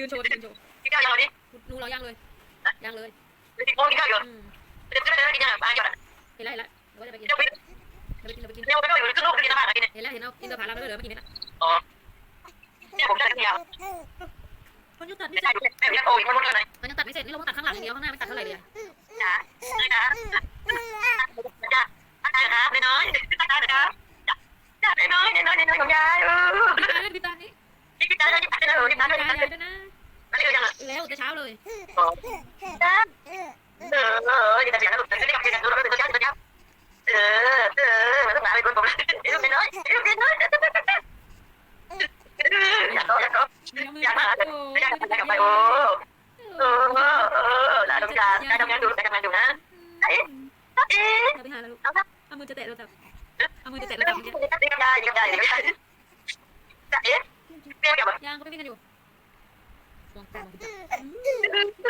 ยืนโชว์ยืนโชว์กินข้าวยังวันนี้นูเราย่างเลยย่างเลยสิบโมงกินข้าวอยู่อืมเดี๋ยวจะไปกินยังปลาหยดอะเห็นไรละเดี๋ยวจะไปกินเดี๋ยวไปกินเดี๋ยวไปกินเดี๋ยวไปกินเดี๋ยวไปกินลูกไปกินน้ำปลากินเนี่ยเห็นแล้วเห็นเอากินเดี๋ยวผ่านเราไปเลยเมื่อกี้นี่นะอ๋อเนี่ยผมจะกินยาวมันยังตัดไม่เสร็จแม่ยังโอ้ยมันมันอะไรมันยังตัดไม่เสร็จนี่เราต้องตัดข้างหลังอย่างเดียวข้างหน้าไม่ตัดเท่าไหร่เลยนะนะจ้าจ้าครับน้อยจ้าจ้าจ้าจ้าน้อยน้อยน้อยของยายเออพี่ตาพี่ตาพี่ตาพี่ตาพี่ตาพี่ตาพี่ตา เลยญ่ด้วยนะ ไม่ได้ยัง แล้วแต่เช้าเลย จ้าเออเออนี่แต่เสียงนะลูกแต่ไม่ได้กับเสียงดูแล้วเป็นตัวเช้าตัวเช้าเออเออมันต้องหาเป็นคนผมเลยลูกน้อยลูกน้อยอยากโตอยากโต อยากมาอยากอยากไปโอ้เออเออหลานต้องการการทำงานดูการทำงานดูนะเอ๊ะเอ๊ะ เราไปหาแล้วลูก เอาครับ เอามือจะเตะเราจับเอามือจะเตะ ไม่ เรา ต้ จั อบ ง เมื่อกี้ ไม่ได้ไม่ได้ไม่ได้จะเอ๊ะเปรี้ยวกับ ย่างก็ไม่วิ่งกันอยู่ 嗯。